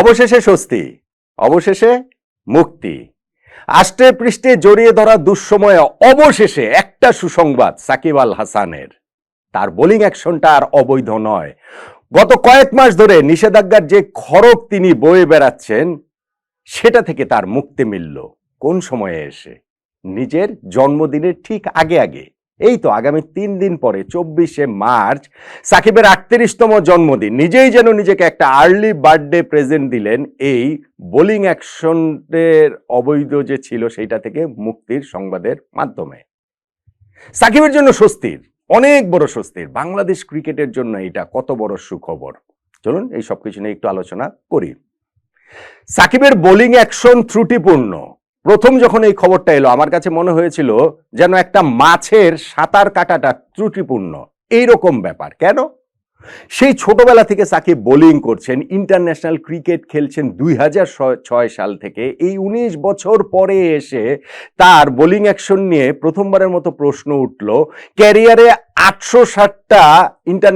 অবশেষে স্বস্তি, অবশেষে মুক্তি। আষ্টে পৃষ্ঠে জড়িয়ে ধরা দুঃসময়ে অবশেষে একটা সুসংবাদ সাকিব আল হাসানের। তার বোলিং অ্যাকশনটা আর অবৈধ নয়। গত কয়েক মাস ধরে নিষেধাজ্ঞার যে খরক তিনি বয়ে বেড়াচ্ছেন, সেটা থেকে তার মুক্তি মিলল। কোন সময়ে এসে? নিজের জন্মদিনের ঠিক আগে আগে। এই তো আগামী তিন দিন পরে, চব্বিশে মার্চ, সাকিবের আটত্রিশতম জন্মদিন। নিজেই যেন নিজেকে একটা আর্লি বার্থডে প্রেজেন্ট দিলেন এই বোলিং অ্যাকশনের অবৈধ যে ছিল সেইটা থেকে মুক্তির সংবাদের মাধ্যমে। সাকিবের জন্য স্বস্তির, অনেক বড় স্বস্তির। বাংলাদেশ ক্রিকেটের জন্য এটা কত বড় সুখবর। চলুন এই সব কিছু নিয়ে একটু আলোচনা করি। সাকিবের বোলিং অ্যাকশন ত্রুটিপূর্ণ। প্রথম যখন এই খবরটা এলো, আমার কাছে মনে হয়েছিল যেন একটা মাছের সাঁতার কাটাটা ত্রুটিপূর্ণ। এইরকম ব্যাপার। কেন? সেই ছোটবেলা থেকে সাকিব বোলিং করছেন, ইন্টারন্যাশনাল ক্রিকেট খেলছেন দুই হাজার ছয় সাল থেকে। এই উনিশ বছর পরে এসে তার বোলিং অ্যাকশন নিয়ে প্রথমবারের মতো প্রশ্ন উঠল, ক্যারিয়ারে আটশো ষাটটা ইন্টার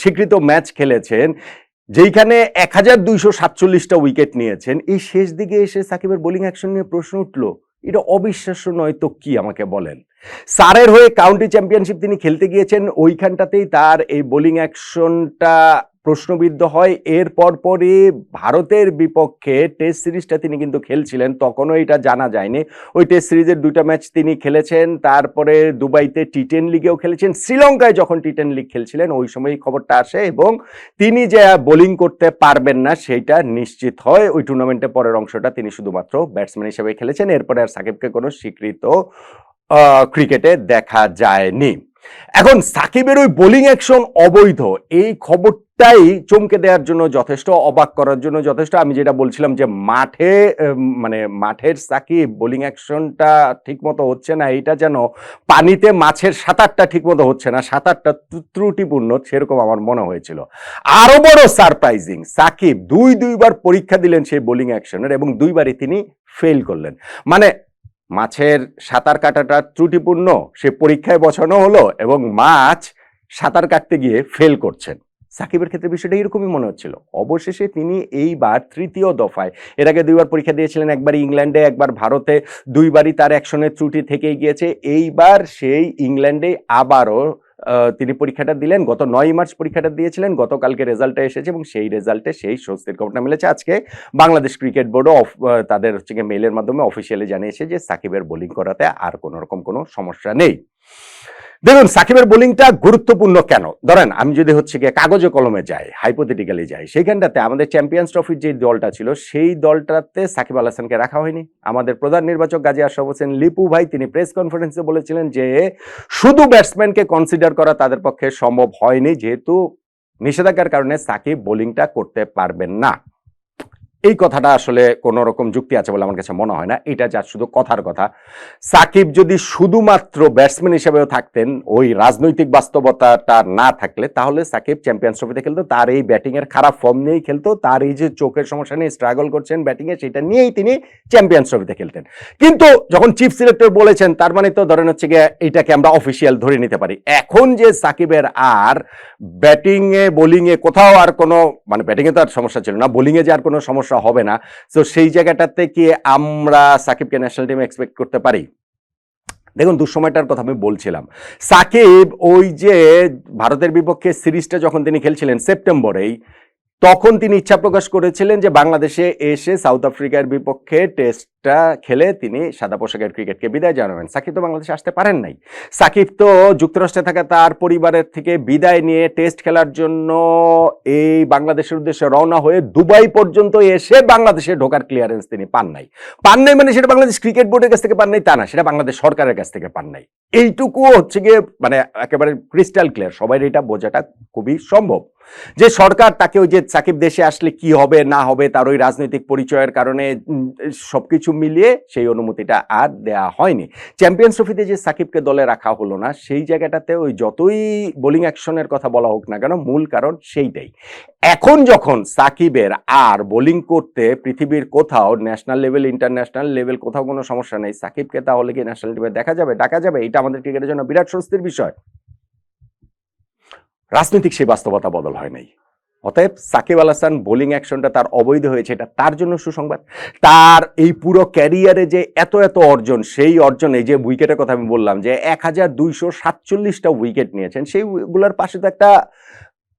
স্বীকৃত ম্যাচ খেলেছেন যেইখানে এক হাজার দুইশো সাতচল্লিশটা উইকেট নিয়েছেন, এই শেষ দিকে এসে সাকিবের বোলিং অ্যাকশন নিয়ে প্রশ্ন উঠল, এটা অবিশ্বাস্য নয় তো কি আমাকে বলেন? সারের হয়ে কাউন্টি চ্যাম্পিয়নশিপ তিনি খেলতে গিয়েছেন, ওইখানটাতেই তার এই বোলিং অ্যাকশনটা প্রশ্নবিদ্ধ হয়। এর পরপরই ভারতের বিপক্ষে টেস্ট সিরিজটা তিনি কিন্তু খেলছিলেন। তখনও এটা জানা যায়নি। ওই টেস্ট সিরিজের দুইটা ম্যাচ তিনি খেলেছেন। তারপরে দুবাইতে টি টেন লিগেও খেলেছেন। শ্রীলঙ্কায় যখন টি টেন লিগ খেলছিলেন, ওই সময় খবরটা আসে এবং তিনি যে বোলিং করতে পারবেন না সেইটা নিশ্চিত হয়। ওই টুর্নামেন্টের পরের অংশটা তিনি শুধুমাত্র ব্যাটসম্যান হিসেবে খেলেছেন। এরপরে আর সাকিবকে কোনো স্বীকৃত ক্রিকেটে দেখা যায়নি। এখন সাকিবের ওই বোলিং অ্যাকশন অবৈধ, এই খবরটাই চমকে দেওয়ার জন্য যথেষ্ট, অবাক করার জন্য যথেষ্ট। আমি যেটা বলছিলাম যে মাঠে মানে মাঠের সাকিব বোলিং অ্যাকশনটা ঠিক মতো হচ্ছে না, এইটা যেন পানিতে মাছের সাঁতারটা ঠিক মতো হচ্ছে না, সাঁতারটা ত্রুটিপূর্ণ, সেরকম আমার মনে হয়েছিল। আরও বড় সারপ্রাইজিং, সাকিব দুই দুইবার পরীক্ষা দিলেন সেই বোলিং অ্যাকশনের এবং দুইবারই তিনি ফেল করলেন। মানে মাছের সাঁতার কাটাটা ত্রুটিপূর্ণ, সে পরীক্ষায় বসানো হলো এবং মাছ সাঁতার কাটতে গিয়ে ফেল করছেন। সাকিবের ক্ষেত্রে বিষয়টা এরকমই মনে হচ্ছিল। অবশেষে তিনি এইবার তৃতীয় দফায়, এর আগে দুইবার পরীক্ষা দিয়েছিলেন একবার ইংল্যান্ডে, একবার ভারতে, দুইবারই তার অ্যাকশনের ত্রুটি থেকেই গিয়েছে। এইবার সেই ইংল্যান্ডে আবারও তিনি পরীক্ষাটা দিলেন, গত নয় মার্চ পরীক্ষাটা দিয়েছিলেন, গতকালকে রেজাল্টটা এসেছে এবং সেই রেজাল্টে সেই স্বস্তির খবরটা মিলেছে। আজকে বাংলাদেশ ক্রিকেট বোর্ডও তাদের হচ্ছে মেইলের মাধ্যমে অফিসিয়ালি জানিয়েছে যে সাকিবের বোলিং করাতে আর কোনো রকম কোনো সমস্যা নেই। দেখুন, সাকিবের বোলিংটা গুরুত্বপূর্ণ কেন? ধরেন, আমি যদি হচ্ছে গিয়ে কাগজে কলমে যাই হাইপোথেটিক্যালি যাই, সেইখানটাতে আমাদের চ্যাম্পিয়ন্স ট্রফির যে দলটা ছিল, সেই দলটাতে সাকিব আল হাসানকে রাখা হয়নি। আমাদের প্রধান নির্বাচক গাজী আশরাফ হোসেন, লিপু ভাই, তিনি প্রেস কনফারেন্সে বলেছিলেন যে শুধু ব্যাটসম্যানকে কনসিডার করা তাদের পক্ষে সম্ভব হয়নি, যেহেতু নিষেধাজ্ঞার কারণে সাকিব বোলিংটা করতে পারবেন না। এই কথাটা আসলে কোনো রকম যুক্তি আছে বলে আমার কাছে মনে হয় না। এটা যা শুধু কথার কথা। সাকিব যদি শুধুমাত্র ব্যাটসম্যান হিসেবেও থাকতেন, ওই রাজনৈতিক বাস্তবতাটা না থাকলে, তাহলে সাকিব চ্যাম্পিয়ন্স ট্রফিতে খেলতো। তার এই ব্যাটিংয়ের খারাপ ফর্ম নিয়েই খেলতো। তার এই যে চোখের সমস্যা নিয়ে স্ট্রাগল করছেন ব্যাটিংয়ে, সেটা নিয়েই তিনি চ্যাম্পিয়ন্স ট্রফিতে খেলতেন। কিন্তু যখন চিফ সিলেক্টর বলেছেন, তার মানে তো ধরেন হচ্ছে গিয়ে এইটাকে আমরা অফিসিয়াল ধরে নিতে পারি। এখন যে সাকিবের আর, ব্যাটিংয়ে বোলিংয়ে কোথাও আর কোনো মানে ব্যাটিংয়ে তো আর সমস্যা ছিল না বোলিংয়ে যে আর কোনো সমস্যা সমস্যা হবে না। তো সেই জায়গাটাতে কি আমরা সাকিবকে ন্যাশনাল টিমে এক্সপেক্ট করতে পারি। দেখুন, দুঃসময়টার কথা আমি বলছিলাম। সাকিব ওই যে ভারতের বিপক্ষে সিরিজটা যখন তিনি খেলছিলেন, সেপ্টেম্বরেই তখন তিনি ইচ্ছা প্রকাশ করেছিলেন যে বাংলাদেশে এসে সাউথ আফ্রিকার বিপক্ষে টেস্টটা খেলে তিনি সাদা পোশাকের ক্রিকেটকে বিদায় জানাবেন। সাকিব তো বাংলাদেশে আসতে পারেন নাই। সাকিব তো যুক্তরাষ্ট্রে থাকা তার পরিবারের থেকে বিদায় নিয়ে টেস্ট খেলার জন্য এই বাংলাদেশের উদ্দেশ্যে রওনা হয়ে দুবাই পর্যন্ত এসে বাংলাদেশে ঢোকার ক্লিয়ারেন্স তিনি পান নাই। পান নাই মানে সেটা বাংলাদেশ ক্রিকেট বোর্ডের কাছ থেকে পান নাই তা না, সেটা বাংলাদেশ সরকারের কাছ থেকে পান নাই। এইটুকু হচ্ছে গিয়ে মানে একেবারে ক্রিস্টাল ক্লিয়ার সবাই এটা বোঝাটা খুবই সম্ভব। যে সরকার তাকে ওই যে সাকিব দেশে আসলে কি হবে, না হবে, তার ওই রাজনৈতিক পরিচয়ের কারণে সবকিছু মিলিয়ে সেই অনুমতিটা আর দেয়া হয়নি। চ্যাম্পিয়ন্স ট্রফিতে যে সাকিবকে দলে রাখা হলো না, সেই জায়গাটাতে ওই যতই বোলিং অ্যাকশনের কথা বলা হোক না কেন, মূল কারণ সেইটাই। এখন যখন সাকিবের আর বোলিং করতে পৃথিবীর কোথাও, ন্যাশনাল লেভেল, ইন্টারন্যাশনাল লেভেল কোথাও কোনো সমস্যা নেই, সাকিবকে তাহলে কি ন্যাশনাল টিমে দেখা যাবে, ডাকা যাবে? এটা আমাদের ক্রিকেটের জন্য বিরাট স্বস্তির বিষয়। রাজনৈতিক সেই বাস্তবতা বদল হয় নাই। অতএব সাকিব আল হাসান বোলিং অ্যাকশনটা তার অবৈধ হয়েছে, এটা তার জন্য সুসংবাদ। তার এই পুরো ক্যারিয়ারে যে এত এত অর্জন, সেই অর্জনে যে উইকেটের কথা আমি বললাম যে এক হাজার দুইশো সাতচল্লিশটা উইকেট নিয়েছেন, সেইগুলোর পাশে তো একটা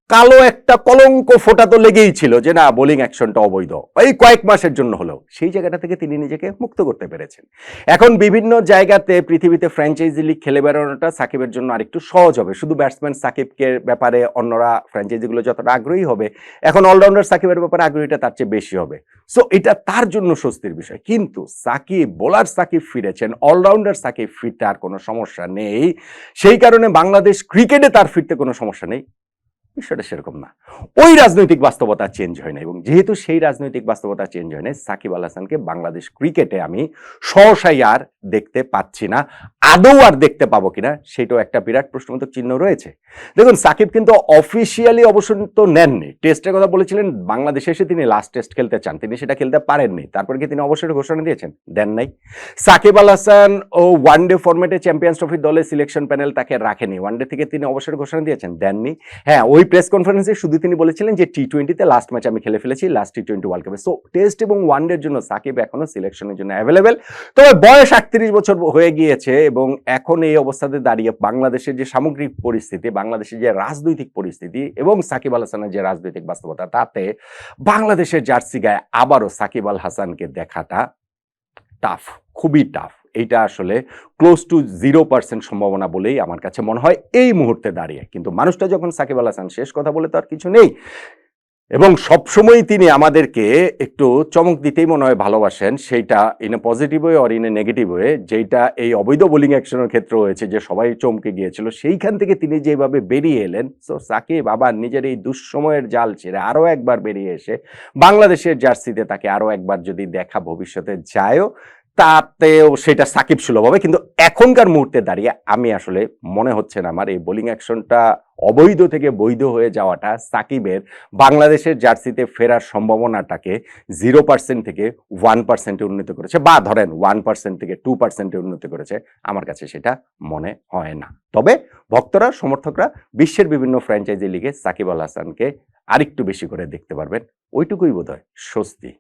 কালো একটা কলঙ্ক ফোটা তো লেগেই ছিল যে না, বোলিং অ্যাকশনটা অবৈধ। এই কয়েক মাসের জন্য হলেও সেই জায়গাটা থেকে তিনি নিজেকে মুক্ত করতে পেরেছেন। এখন বিভিন্ন জায়গাতে পৃথিবীতে ফ্র্যাঞ্চাইজি লিগ খেলে বেড়ানোটা সাকিবের জন্য আরেকটু সহজ হবে। শুধু ব্যাটসম্যান সাকিবকে ব্যাপারে অন্যরা ফ্র্যাঞ্চাইজিগুলো যতটা আগ্রহী হবে, এখন অলরাউন্ডার সাকিবের ব্যাপারে আগ্রহীটা তার চেয়ে বেশি হবে। সো এটা তার জন্য স্বস্তির বিষয়। কিন্তু সাকিব বোলার সাকিব ফিরেছেন অলরাউন্ডার সাকিব ফিরতে আর কোনো সমস্যা নেই। সেই কারণে বাংলাদেশ ক্রিকেটে তার ফিরতে কোনো সমস্যা নেই। বিষয়টা সেরকম না। ওই রাজনৈতিক বাস্তবতা চেঞ্জ হয় না এবং যেহেতু সেই রাজনৈতিক বাস্তবতা চেঞ্জ হয় না সাকিব আল হাসানকে বাংলাদেশ ক্রিকেটে আমি আর দেখতে পাচ্ছি না। আদৌ আর দেখতে পাবো কিনা সেটাও একটা বিরাট প্রশ্নবোধক চিহ্ন রয়েছে। দেখুন, সাকিব কিন্তু অফিসিয়ালি অবসর তো নেননি। টেস্টের কথা বলেছিলেন, বাংলাদেশে এসে তিনি লাস্ট টেস্ট খেলতে চান। তিনি সেটা খেলতে পারেননি। তারপর কি তিনি অবসরের ঘোষণা দিয়েছেন? দেন নাই। সাকিব আল হাসান ও ওয়ান ডে ফরম্যাটে চ্যাম্পিয়ন্স ট্রফির দলে সিলেকশন প্যানেল তাকে রাখেনি। ওয়ান ডে থেকে তিনি অবসরের ঘোষণা দিয়েছেন। দেননি হ্যাঁ ওই প্রেস কনফারেন্সে শুধু তিনি বলেছিলেন যে টি টোয়েন্টিতে লাস্ট ম্যাচ আমি খেলে ফেলেছি লাস্ট টি টোয়েন্টি ওয়ার্ল্ড কাপে সো টেস্ট এবং ওয়ান ডের জন্য সাকিব এখনও সিলেকশনের জন্য অ্যাভেলেবেল তবে বয়স আটত্রিশ বছর হয়ে গিয়েছে এবং এখন এই অবস্থাতে দাঁড়িয়ে বাংলাদেশের যে সামগ্রিক পরিস্থিতি, বাংলাদেশের যে রাজনৈতিক পরিস্থিতি এবং সাকিব আল হাসানের যে রাজনৈতিক বাস্তবতা, তাতে বাংলাদেশের জার্সি গায়ে আবারও সাকিব আল হাসানকে দেখাটা টাফ খুবই টাফ এইটা আসলে ক্লোজ টু জিরো পার্সেন্ট সম্ভাবনা বলেই আমার কাছে মনে হয় এই মুহূর্তে দাঁড়িয়ে। কিন্তু মানুষটা যখন সাকিব আল হাসান শেষ কথা বলে তো আর কিছু নেই। এবং সবসময় তিনি আমাদেরকে একটু চমক দিতেই মনে হয় ভালোবাসেন, সেইটা in a positive way or in a negative way যেটা এই অবৈধ বোলিং অ্যাকশনের ক্ষেত্রে হয়েছে, যে সবাই চমকে গিয়েছিল, সেইখান থেকে তিনি যেভাবে বেরিয়ে এলেন সো সাকিব আবার নিজের এই দুঃসময়ের জাল ছেড়ে আরও একবার বেরিয়ে এসে বাংলাদেশের জার্সিতে তাকে আরও একবার যদি দেখা ভবিষ্যতে যায়ও তাতেও সেটা সাকিব সুলভ হবে। কিন্তু এখনকার মুহূর্তে দাঁড়িয়ে আমি আসলে মনে হচ্ছে না আমার এই বোলিং অ্যাকশনটা অবৈধ থেকে বৈধ হয়ে যাওয়াটা সাকিবের বাংলাদেশের জার্সিতে ফেরার সম্ভাবনাটাকে জিরো পার্সেন্ট থেকে ওয়ান পার্সেন্টে উন্নীত করেছে বা ধরেন ওয়ান পার্সেন্ট থেকে টু পার্সেন্টে উন্নীত করেছে। আমার কাছে সেটা মনে হয় না। তবে ভক্তরা, সমর্থকরা বিশ্বের বিভিন্ন ফ্র্যাঞ্চাইজি লিগে সাকিব আল হাসানকে আরেকটু বেশি করে দেখতে পারবেন। ওইটুকুই বোধ হয় স্বস্তি।